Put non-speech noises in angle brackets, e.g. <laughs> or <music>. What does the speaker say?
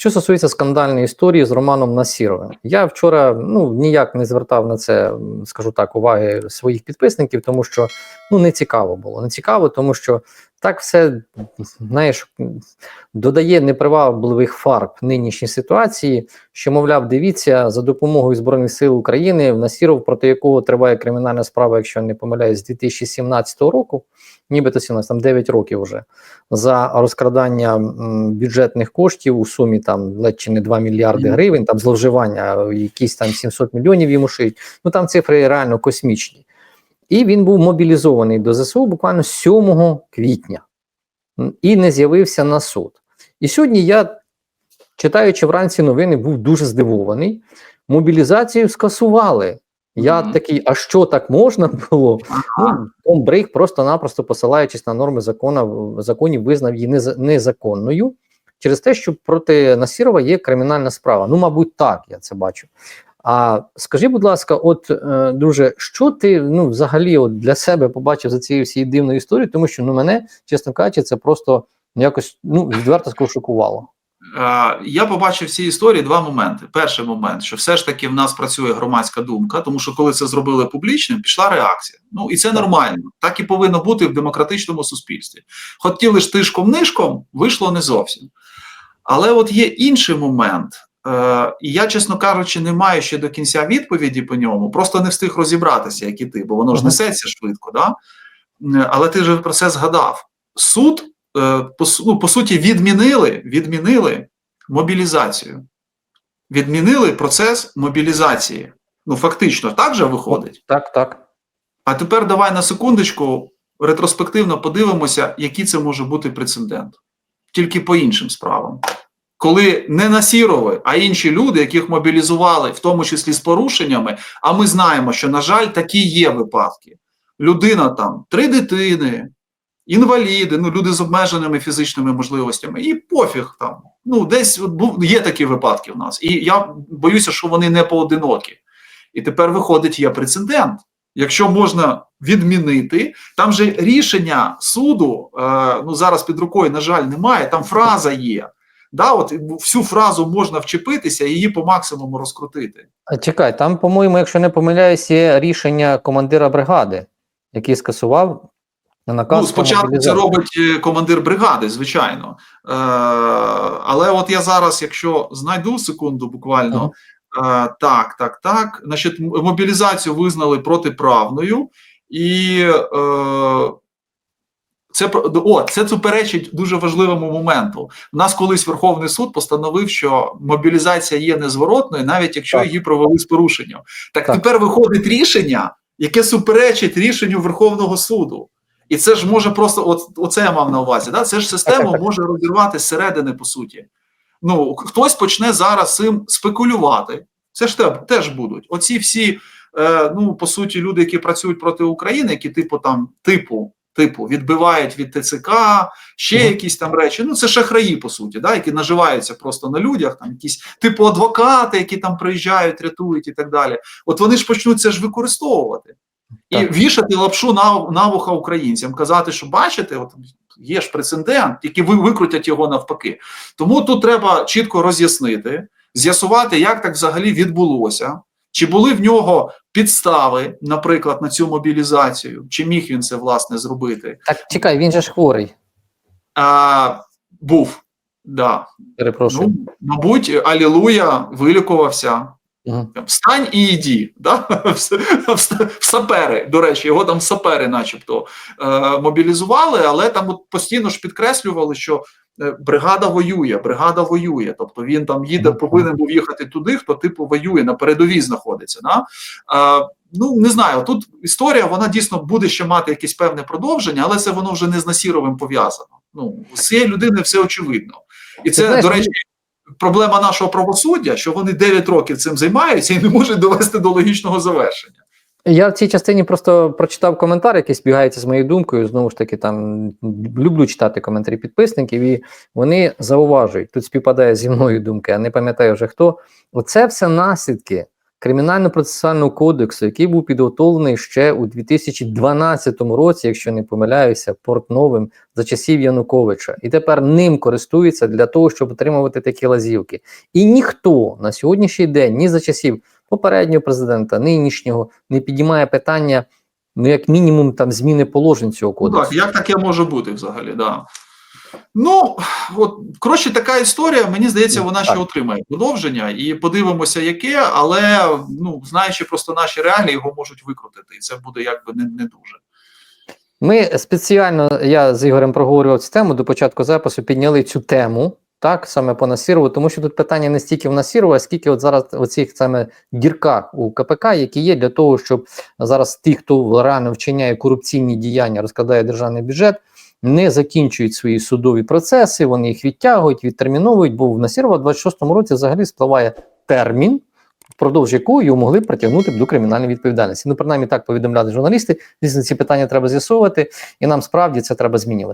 Що стосується скандальної історії з Романом Насіровим, я вчора ну ніяк не звертав на це, скажу так, уваги своїх підписників, тому що ну не цікаво було. Не цікаво, тому що так все знаєш, додає непривабливих фарб нинішній ситуації, що мовляв, дивіться за допомогою збройних сил України в Насіров, проти якого триває кримінальна справа, якщо не помиляюсь, з 2017 року, нібито 17, там 9 років вже за розкрадання бюджетних коштів у сумі там ледь чи не 2 мільярди гривень, там зловживання, якісь там 700 мільйонів йому шиють. Ну там цифри реально космічні. І він був мобілізований до ЗСУ буквально 7 квітня і не з'явився на суд. І сьогодні я, читаючи вранці новини, був дуже здивований. Мобілізацію скасували. Я такий, а що так можна було? Ну, Том Брейк просто-напросто посилаючись на норми закону, законів, визнав її незаконною через те, що проти Насірова є кримінальна справа. Ну, мабуть, так, я це бачу. А скажи, будь ласка, от е, друже, що ти ну взагалі от для себе побачив за цією всією дивною історією? Тому що ну мене, чесно кажучи, це просто якось ну відверто скажу, шокувало. Е, Я побачив в цій історії два моменти. Перший момент, що все ж таки в нас працює громадська думка, тому що коли це зробили публічним, пішла реакція. Ну і це нормально. Так і повинно бути в демократичному суспільстві. Хотіли ж тишком-нишком, вийшло не зовсім. Але от є інший момент. Е, І я, чесно кажучи, не маю ще до кінця відповіді по ньому, просто не встиг розібратися, як і ти, бо воно ж несеться швидко. Да? Е, Але ти вже про це згадав. Суд е, по, ну, по суті відмінили, відмінили мобілізацію. Відмінили процес мобілізації. Ну, фактично, так же виходить. Так, так. А тепер давай на секундочку ретроспективно подивимося, який це може бути прецедент. Тільки по іншим справам. Коли не Насірови, а інші люди, яких мобілізували, в тому числі з порушеннями, а ми знаємо, що, на жаль, такі є випадки. Людина там, три дитини, інваліди, ну, люди з обмеженими фізичними можливостями, і пофіг там. Ну, десь є такі випадки в нас. І я боюся, що вони не поодинокі. І тепер виходить, є прецедент. Якщо можна відмінити, там же рішення суду, е, ну зараз під рукою, на жаль, немає, там фраза є. Да, от всю фразу можна вчепитися і її по максимуму розкрутити. Чекай, там, по-моєму, якщо не помиляюсь, є рішення командира бригади, який скасував наказ. Ну, спочатку це робить е, командир бригади, звичайно. Е, але от я зараз, якщо знайду секунду, буквально. Е, так, так, так. Значить, мобілізацію визнали протиправною, і е, це о, це суперечить дуже важливому моменту. У нас колись Верховний суд постановив, що мобілізація є незворотною, навіть якщо Так. її провели з порушенням. Так, Так. тепер виходить рішення, яке суперечить рішенню Верховного суду. І це ж може просто, от оце я мав на увазі. Да? Це ж система може розірвати зсередини, по суті. Ну, хтось почне зараз цим спекулювати. Це ж те- теж будуть. Оці всі, е, ну, по суті, люди, які працюють проти України, які типу там, типу, типу, відбивають від ТЦК, ще якісь там речі. Ну, це шахраї, по суті, да, які наживаються просто на людях, там якісь типу адвокати, які там приїжджають, рятують і так далі. От вони ж почнуть це ж використовувати. І Так. вішати лапшу на, на вуха українцям, казати, що бачите, от є ж прецедент, які ви викрутять його навпаки. Тому тут треба чітко роз'яснити, з'ясувати, як так взагалі відбулося, чи були в нього підстави, наприклад, на цю мобілізацію, чи міг він це власне зробити. Так, чекай, він же ж хворий. А, був, да. Перепрошую. Ну, мабуть, алілуя, вилікувався. Мгм. Встань і йди. Да? <laughs> В в в сапери. До речі, його там сапери, начебто, е, мобілізували, але там от постійно ж підкреслювали, що бригада воює, бригада воює. Тобто він там їде, повинен був їхати туди, хто типу воює, на передовій знаходиться. Да? Е, ну не знаю, тут історія вона дійсно буде ще мати якесь певне продовження, але це воно вже не з Насіровим пов'язано. Ну, з цієї людини все очевидно. І це, знаєш, до речі, проблема нашого правосуддя, що вони 9 років цим займаються і не можуть довести до логічного завершення. Я в цій частині просто прочитав коментар, який збігається з моєю думкою. Знову ж таки, там люблю читати коментарі підписників, і вони зауважують, тут співпадає зі мною думки, а не пам'ятаю вже хто. Оце все наслідки Кримінально-процесуального кодексу, який був підготовлений ще у 2012 році, якщо не помиляюся, портновим за часів Януковича, і тепер ним користуються для того, щоб отримувати такі лазівки. І ніхто на сьогоднішній день, ні за часів попереднього президента, нинішнього, не підіймає питання, ну як мінімум, там зміни положень цього Ну, кодексу. так, як таке може бути взагалі? Да. Ну, от, коротше, така історія, мені здається, вона ще отримає продовження, і подивимося, яке, але ну, знаючи просто наші реалії, його можуть викрутити, і це буде якби не, не дуже. Ми спеціально, я з Ігорем проговорював цю тему до початку запису, підняли цю тему, так, саме по Насірову, тому що тут питання не стільки в Насірову, а скільки от зараз у цих саме дірках у КПК, які є для того, щоб зараз ті, хто реально вчиняє корупційні діяння, розкладає державний бюджет, не закінчують свої судові процеси, вони їх відтягують, відтерміновують, бо в Насірова в 26-му році взагалі спливає термін, впродовж якого його могли притягнути до кримінальної відповідальності. Ну, принаймні так повідомляли журналісти. Звісно, ці питання треба з'ясовувати, і нам справді це треба змінювати.